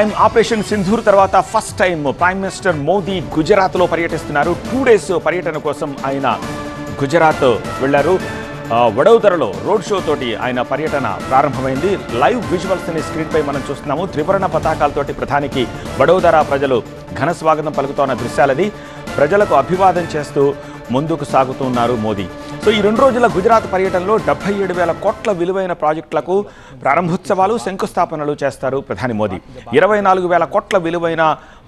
Time operation Sindoor తర్వాత first time prime minister Modi గుజరాత్లో పర్యటిస్తున్నారు. టూ డేస్ పర్యటన కోసం ఆయన గుజరాత్ వెళ్ళారు వడోదరలో రోడ్ షో తోటి ఆయన పర్యటన ప్రారంభమైంది. లైవ్ విజువల్స్ అనే స్క్రీన్ పై మనం చూస్తున్నాము. త్రివర్ణ పతాకాలతోటి ప్రధానికి వడోదర ప్రజలు ఘన స్వాగతం పలుకుతోన్న దృశ్యాలది. ప్రజలకు అభివాదం చేస్తూ ముందుకు సాగుతున్నారు మోదీ. సో ఈ రెండు రోజుల గుజరాత్ పర్యటనలో డెబ్బై ఏడు వేల కోట్ల విలువైన ప్రాజెక్టులకు ప్రారంభోత్సవాలు శంకుస్థాపనలు చేస్తారు ప్రధాని మోదీ. ఇరవై నాలుగు వేల కోట్ల విలువైన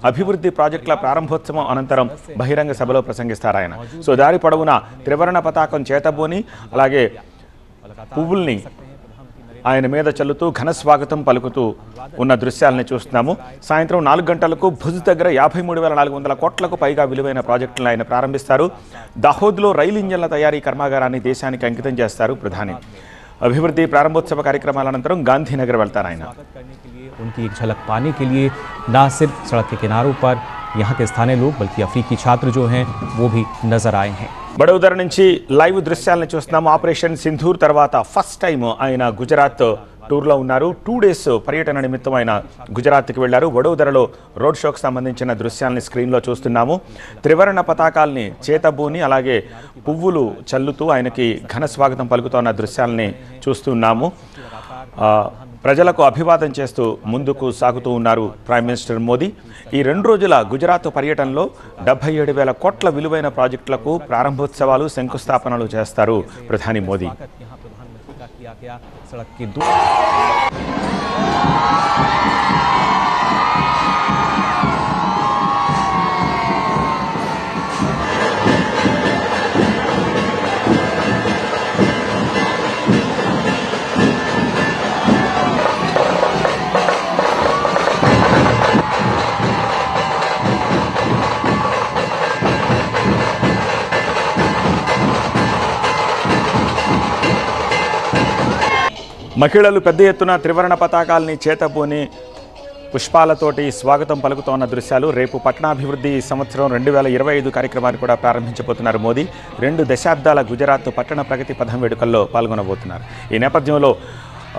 అభివృద్ధి ప్రాజెక్టుల ప్రారంభోత్సవం అనంతరం బహిరంగ సభలో ప్రసంగిస్తారు ఆయన. సో దారి పొడవునా త్రివర్ణ పతాకం చేతబోని అలాగే పువ్వుల్ని ఆయన మీద చల్లుతూ ఘన స్వాగతం పలుకుతూ ఉన్న దృశ్యాలని చూస్తున్నాము సాయంత్రం నాలుగు గంటలకు భుజ్ దగ్గర యాభై మూడు వేల నాలుగు వందల కోట్లకు పైగా విలువైన ప్రాజెక్టులను ఆయన ప్రారంభిస్తారు దాహోద్లో రైలు ఇంజన్ల తయారీ కర్మాగారాన్ని దేశానికి అంకితం చేస్తారు ప్రధాని అభివృద్ధి ప్రారంభోత్సవ కార్యక్రమాల అనంతరం గాంధీనగర్ వెళ్తారు ఆయన करने के लिए उनकी एक झलक पाने के लिए ना सिर्फ सड़क के किनारों पर यहाँ के स्थानीय लोग बल्कि अफ्रीकी छात्र जो हैं वो भी नजर आए हैं బడోదర నుంచి లైవ్ దృశ్యాలను చూస్తున్నాము ఆపరేషన్ సింధూర్ తర్వాత ఫస్ట్ టైం ఆయన గుజరాత్ టూర్లో ఉన్నారు. టూ డేస్ పర్యటన నిమిత్తం ఆయన గుజరాత్కి వెళ్ళారు వడోదరలో రోడ్ షోకు సంబంధించిన దృశ్యాలని స్క్రీన్లో చూస్తున్నాము. త్రివర్ణ పతాకాల్ని చేతబూని అలాగే పువ్వులు చల్లుతూ ఆయనకి ఘన స్వాగతం పలుకుతున్న దృశ్యాలని చూస్తున్నాము. ప్రజలకు అభివాదం చేస్తూ ముందుకు సాగుతూ ఉన్నారు ప్రైమ్ మినిస్టర్ మోదీ. ఈ రెండు రోజుల గుజరాత్ పర్యటనలో డెబ్బై ఏడు వేల కోట్ల విలువైన ప్రాజెక్టులకు ప్రారంభోత్సవాలు శంకుస్థాపనలు చేస్తారు ప్రధాని మోదీ. ya. Selek itu మహిళలు పెద్ద ఎత్తున త్రివర్ణ పతాకాల్ని చేతబూని పుష్పాలతోటి స్వాగతం పలుకుతోన్న దృశ్యాలు రేపు పట్టణాభివృద్ధి సంవత్సరం రెండు వేల ఇరవై ఐదు కార్యక్రమాన్ని కూడా ప్రారంభించబోతున్నారు మోదీ. రెండు దశాబ్దాల గుజరాత్ పట్టణ ప్రగతి పథం వేడుకల్లో పాల్గొనబోతున్నారు. ఈ నేపథ్యంలో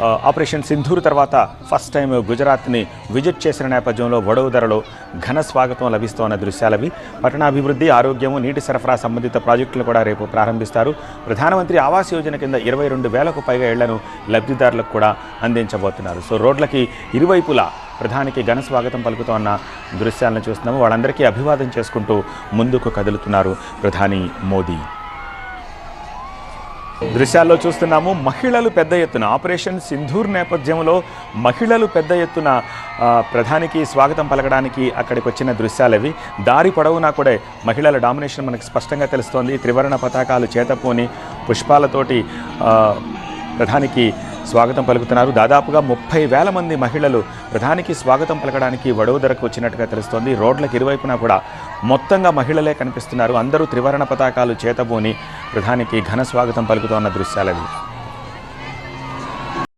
ఆపరేషన్ సింధూర్ తర్వాత ఫస్ట్ టైం గుజరాత్ని విజిట్ చేసిన నేపథ్యంలో వడోదరలో ఘన స్వాగతం లభిస్తోన్న దృశ్యాలవి. పట్టణాభివృద్ధి ఆరోగ్యము నీటి సరఫరా సంబంధిత ప్రాజెక్టులు కూడా రేపు ప్రారంభిస్తారు. ప్రధానమంత్రి ఆవాస్ యోజన కింద ఇరవై రెండు వేలకు పైగా ఇళ్ళను లబ్ధిదారులకు కూడా అందించబోతున్నారు. సో రోడ్లకి ఇరువైపులా ప్రధానికి ఘన స్వాగతం పలుకుతోన్న దృశ్యాలను చూస్తున్నాము. వాళ్ళందరికీ అభివాదం చేసుకుంటూ ముందుకు కదులుతున్నారు ప్రధాని మోదీ. దృశ్యాల్లో చూస్తున్నాము మహిళలు పెద్ద ఎత్తున ఆపరేషన్ సింధూర్ నేపథ్యంలో మహిళలు పెద్ద ఎత్తున ప్రధానికి స్వాగతం పలకడానికి అక్కడికి వచ్చిన దృశ్యాలవి దారి పొడవునా కూడా మహిళల డామినేషన్ మనకు స్పష్టంగా తెలుస్తోంది. త్రివర్ణ పతాకాలు చేతపోని పుష్పాలతోటి ప్రధానికి స్వాగతం పలుకుతున్నారు. దాదాపుగా ముప్పై వేల మంది మహిళలు ప్రధానికి స్వాగతం పలకడానికి వడోదరకు వచ్చినట్టుగా తెలుస్తోంది. రోడ్లకు ఇరువైపున కూడా మొత్తంగా మహిళలే కనిపిస్తున్నారు. అందరూ త్రివర్ణ పతాకాలు చేతబోని ప్రధానికి ఘన స్వాగతం పలుకుతోన్న దృశ్యాలవి.